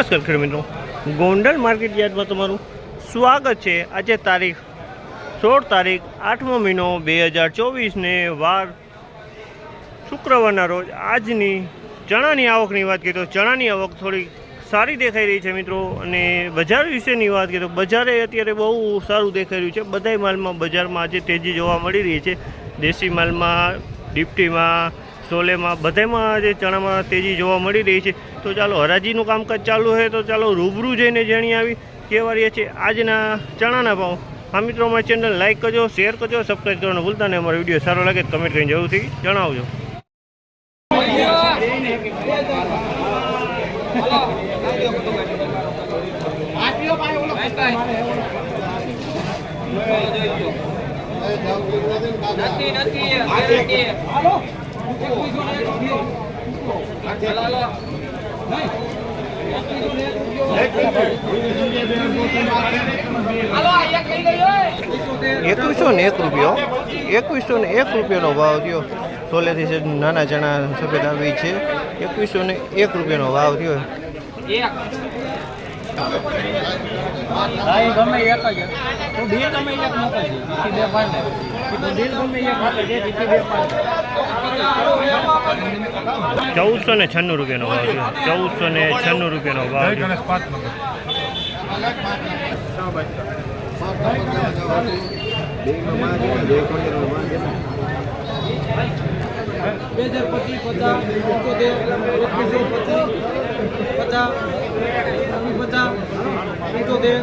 નમસ્કાર ખેડૂત મિત્રો. ગોંડલ માર્કેટ યાર્ડમાં તમારું સ્વાગત છે. આજે તારીખ સોળ તારીખ આઠમો મહિનો બે હજાર ચોવીસને વાર શુક્રવારના રોજ આજની ચણાની આવકની વાત કરીએ તો ચણાની આવક થોડી સારી દેખાઈ રહી છે મિત્રો અને બજાર વિશેની વાત કરીએ તો બજારે અત્યારે બહુ સારું દેખાઈ રહ્યું છે. બધાય માલમાં બજારમાં આજે તેજી જોવા મળી રહી છે. દેશી માલમાં, ડિપ્ટીમાં સોલેમાં બધામાં આજે ચણામાં તેજી જોવા મળી રહી છે. તો ચાલો હરાજીનું કામકાજ ચાલુ છે તો ચાલો રૂબરૂ જઈને જાણી આવી કેવા રહીએ છે આજના ચણાના ભાવ. હા મિત્રો, અમારી ચેનલ લાઇક કરજો શેર કરજો સબસ્ક્રાઈબ કરવાનું ભૂલતા નહીં. અમારો વીડિયો સારો લાગે કમેન્ટ કરીને જરૂરથી જણાવજો. નથી નથી. એકવીસો ને એક રૂપિયો. એકવીસો ને એક રૂપિયાનો ભાવ થયો. સોલેથી નાના ચણા સફેદ આવી છે, એકવીસો ને એક રૂપિયાનો ભાવ થયો. ભાઈ ગમે એક જ. તો બે ગમે એક મોકલજે જેથી બે પાડ ને તો દિલ ગમે એક મોકલજે જેથી બે પાડ ચૌદસો ને છન્નું રૂપિયાનો ભાવ થયો ચૌદસો ને છન્નું રૂપિયાનો ભાવ થયો બે હજાર પચીસ પચાસ પંચોતેર એકવીસો પચીસ પચાસ પંચોતેર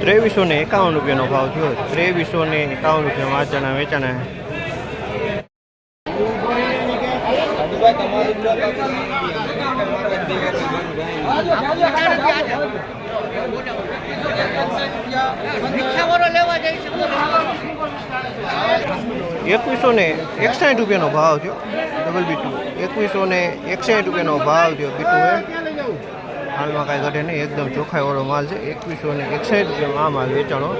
ત્રેવીસ ને એકાવન રૂપિયાનો ભાવ થયો. ત્રેવીસો ને એકાવન રૂપિયામાં આ ચણા વેચાણા એકવીસો ને એકસાઠ રૂપિયાનો ભાવ થયો. ડબલ બીટુ એકવીસો ને એકસાઠ રૂપિયાનો ભાવ થયો બીટુ હાલમાં કાંઈ ઘટે નહીં, એકદમ ચોખ્ખાઈવાળો માલ છે. એકવીસો ને એકસાઠ રૂપિયામાં આ માલ વેચાણો.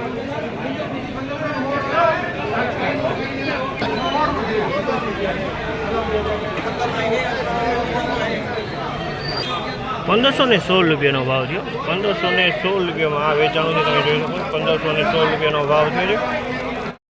પંદરસો ને સોળ રૂપિયાનો ભાવ થયો. પંદરસો ને સોળ રૂપિયામાં આ વેચાણું છે, તમે જોઈ શકો પંદરસો ને સોળ રૂપિયાનો ભાવ થયો